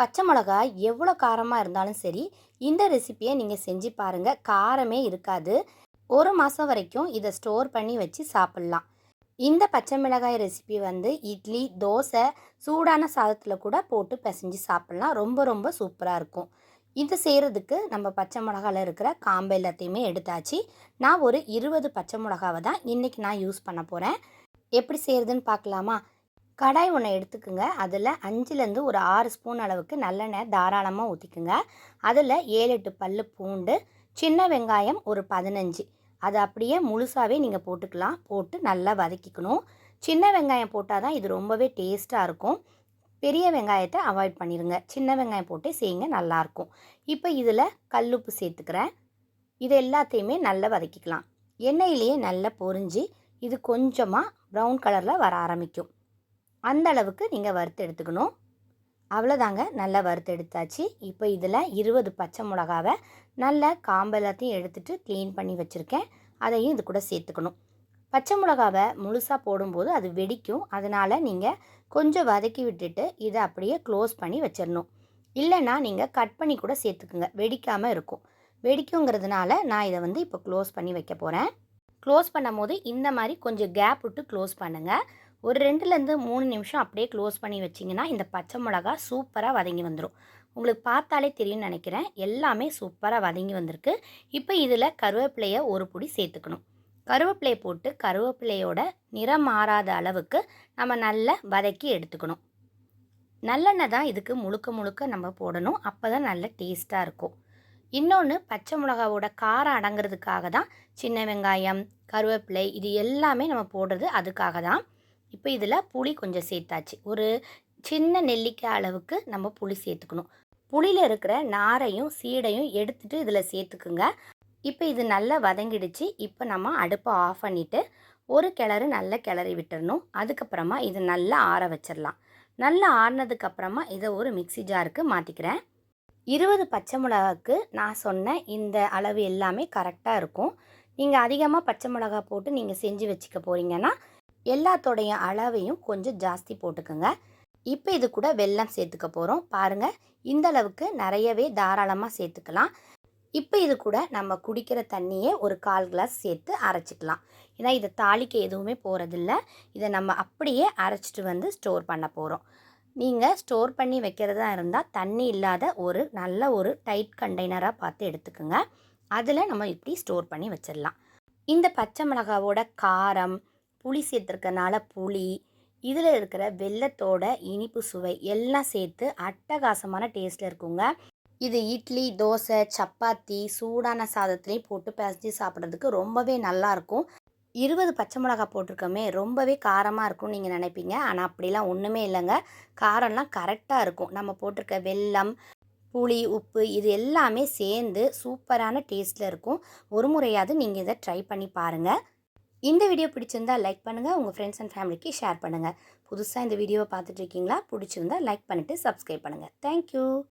பச்சை மிளகாய் எவ்வளோ காரமாக இருந்தாலும் சரி இந்த ரெசிப்பியை நீங்கள் செஞ்சு பாருங்கள் காரமே இருக்காது. ஒரு மாதம் வரைக்கும் இதை ஸ்டோர் பண்ணி வச்சு சாப்பிட்லாம். இந்த பச்சை மிளகாய் ரெசிபி வந்து இட்லி தோசை சூடான சாதத்தில் கூட போட்டு பிசைஞ்சு சாப்பிட்லாம். ரொம்ப ரொம்ப சூப்பராக இருக்கும். இது செய்கிறதுக்கு நம்ம பச்சை மிளகாவில் இருக்கிற காம்பு எல்லாத்தையுமே எடுத்தாச்சு. நான் ஒரு இருபது பச்சை மிளகாவை தான் இன்றைக்கி நான் யூஸ் பண்ண போகிறேன் எப்படி செய்கிறதுன்னு பார்க்கலாமா? கடாய் ஒன்று எடுத்துக்குங்க. அதில் அஞ்சுலேருந்து ஒரு ஆறு ஸ்பூன் அளவுக்கு நல்லெண்ணெய் தாராளமாக ஊற்றிக்குங்க அதில் ஏழு எட்டு பல் பூண்டு சின்ன வெங்காயம் ஒரு பதினஞ்சு. அதை அப்படியே முழுசாகவே நீங்கள் போட்டுக்கலாம். போட்டு நல்லா வதக்கிக்கணும். சின்ன வெங்காயம் போட்டால் தான் இது ரொம்பவே டேஸ்ட்டாக இருக்கும். பெரிய வெங்காயத்தை அவாய்ட் பண்ணிடுங்க சின்ன வெங்காயம் போட்டு செய்யுங்க நல்லாயிருக்கும் இப்போ இதில் கல்லுப்பு சேர்த்துக்கிறேன். இது எல்லாத்தையுமே நல்லா வதக்கிக்கலாம். எண்ணெயிலேயே நல்லா பொரிஞ்சு இது கொஞ்சமாக ப்ரௌன் கலரில் வர ஆரம்பிக்கும். அந்த அளவுக்கு நீங்கள் வறுத்து எடுத்துக்கணும். அவ்வளோதாங்க நல்லா வறுத்து எடுத்தாச்சு. இப்போ இதில் இருபது பச்சை மிளகாவை நல்ல காம்பெல்லாத்தையும் எடுத்துகிட்டு க்ளீன் பண்ணி வச்சுருக்கேன். அதையும் இது கூட சேர்த்துக்கணும். பச்சை மிளகாவை முழுசாக போடும்போது அது வெடிக்கும். அதனால் நீங்கள் கொஞ்சம் வதக்கி விட்டுட்டு இதை அப்படியே க்ளோஸ் பண்ணி வச்சிடணும் இல்லைன்னா நீங்கள் கட் பண்ணி கூட சேர்த்துக்குங்க. வெடிக்காமல் இருக்கும். வெடிக்குங்கிறதுனால நான் இதை வந்து இப்போ க்ளோஸ் பண்ணி வைக்க போகிறேன் க்ளோஸ் பண்ணும் போது இந்த மாதிரி கொஞ்சம் கேப் விட்டு க்ளோஸ் பண்ணுங்கள் ஒரு ரெண்டுலேருந்து மூணு நிமிஷம் அப்படியே க்ளோஸ் பண்ணி வச்சிங்கன்னா இந்த பச்சை மிளகா சூப்பராக வதங்கி வந்துடும் உங்களுக்கு பார்த்தாலே தெரியும்னு நினைக்கிறேன். எல்லாமே சூப்பராக வதங்கி வந்திருக்கு. இப்போ இதில் கருவேப்பிலையை ஒரு பொடி சேர்த்துக்கணும். கருவேப்பிலையை போட்டு கருவேப்பிலையோட நிறம் மாறாத அளவுக்கு நம்ம நல்லா வதக்கி எடுத்துக்கணும். நல்லெண்ணெய் தான் இதுக்கு முழுக்க முழுக்க நம்ம போடணும். அப்போ தான் நல்ல டேஸ்ட்டாக இருக்கும். இன்னொன்று பச்சை மிளகாவோட காரம் அடங்கிறதுக்காக தான் சின்ன வெங்காயம் கருவேப்பிலை இது எல்லாமே நம்ம போடுறது அதுக்காக தான். இப்போ இதில் புளி கொஞ்சம் சேர்த்தாச்சு. ஒரு சின்ன நெல்லிக்காய் அளவுக்கு நம்ம புளி சேர்த்துக்கணும். புளியில் இருக்கிற நாரையும் சீடையும் எடுத்துகிட்டு இதில் சேர்த்துக்குங்க. இப்போ இது நல்லா வதங்கிடுச்சு. இப்போ நம்ம அடுப்பை ஆஃப் பண்ணிவிட்டு ஒரு கிளறு நல்லா கிளறி விட்டுறணும். அதுக்கப்புறமா இது நல்லா ஆற வச்சிடலாம் நல்லா ஆறினதுக்கப்புறமா இதை ஒரு மிக்சி ஜாருக்கு மாற்றிக்கிறேன் இருபது பச்சை மிளகாக்கு நான் சொன்ன இந்த அளவு எல்லாமே கரெக்டாக இருக்கும். நீங்கள் அதிகமாக பச்சை மிளகா போட்டு நீங்கள் செஞ்சு வச்சுக்க போகிறீங்கன்னா எல்லாத்தோடைய அளவையும் கொஞ்சம் ஜாஸ்தி போட்டுக்கோங்க. இப்போ இது கூட வெல்லம் சேர்த்துக்க போகிறோம் பாருங்கள் இந்த அளவுக்கு நிறையவே தாராளமாக சேர்த்துக்கலாம். இப்போ இது கூட நம்ம குடிக்கிற தண்ணியே ஒரு கால் கிளாஸ் சேர்த்து அரைச்சிக்கலாம். ஏன்னா இதை தாளிக்க எதுவுமே போகிறதில்ல இதை நம்ம அப்படியே அரைச்சிட்டு வந்து ஸ்டோர் பண்ண போகிறோம் நீங்கள் ஸ்டோர் பண்ணி வைக்கிறதா இருந்தால் தண்ணி இல்லாத ஒரு நல்ல ஒரு டைட் கண்டெய்னராக பார்த்து எடுத்துக்கோங்க. அதில் நம்ம இப்படி ஸ்டோர் பண்ணி வச்சிடலாம். இந்த பச்சை மிளகாவோட காரம் புளி சேர்த்துருக்கனால புளி இதில் இருக்கிற வெள்ளத்தோட இனிப்பு சுவை எல்லாம் சேர்த்து அட்டகாசமான டேஸ்ட்டில் இருக்குங்க. இது இட்லி தோசை சப்பாத்தி சூடான சாதத்துலேயும் போட்டு பிசைஞ்சு சாப்பிட்றதுக்கு ரொம்பவே நல்லாயிருக்கும் இருபது பச்சை மிளகா போட்டிருக்கோமே ரொம்பவே காரமாக இருக்கும்னு நீங்கள் நினைப்பீங்க. ஆனால் அப்படிலாம் ஒன்றுமே இல்லைங்க. காரம்லாம் கரெக்டாக இருக்கும். நம்ம போட்டிருக்க வெல்லம் புளி உப்பு இது எல்லாமே சேர்ந்து சூப்பரான டேஸ்ட்டில் இருக்கும். ஒரு முறையாவது நீங்கள் இதை ட்ரை பண்ணி பாருங்கள் இந்த வீடியோ பிடிச்சிருந்தா லைக் பண்ணுங்கள் உங்கள் ஃப்ரெண்ட்ஸ் அண்ட் ஃபேமிலிக்கு ஷேர் பண்ணுங்கள் புதுசாக இந்த வீடியோவை பார்த்துட்ருக்கீங்களா பிடிச்சிருந்தா லைக் பண்ணிவிட்டு சப்ஸ்கிரைப் பண்ணுங்கள் தேங்க்யூ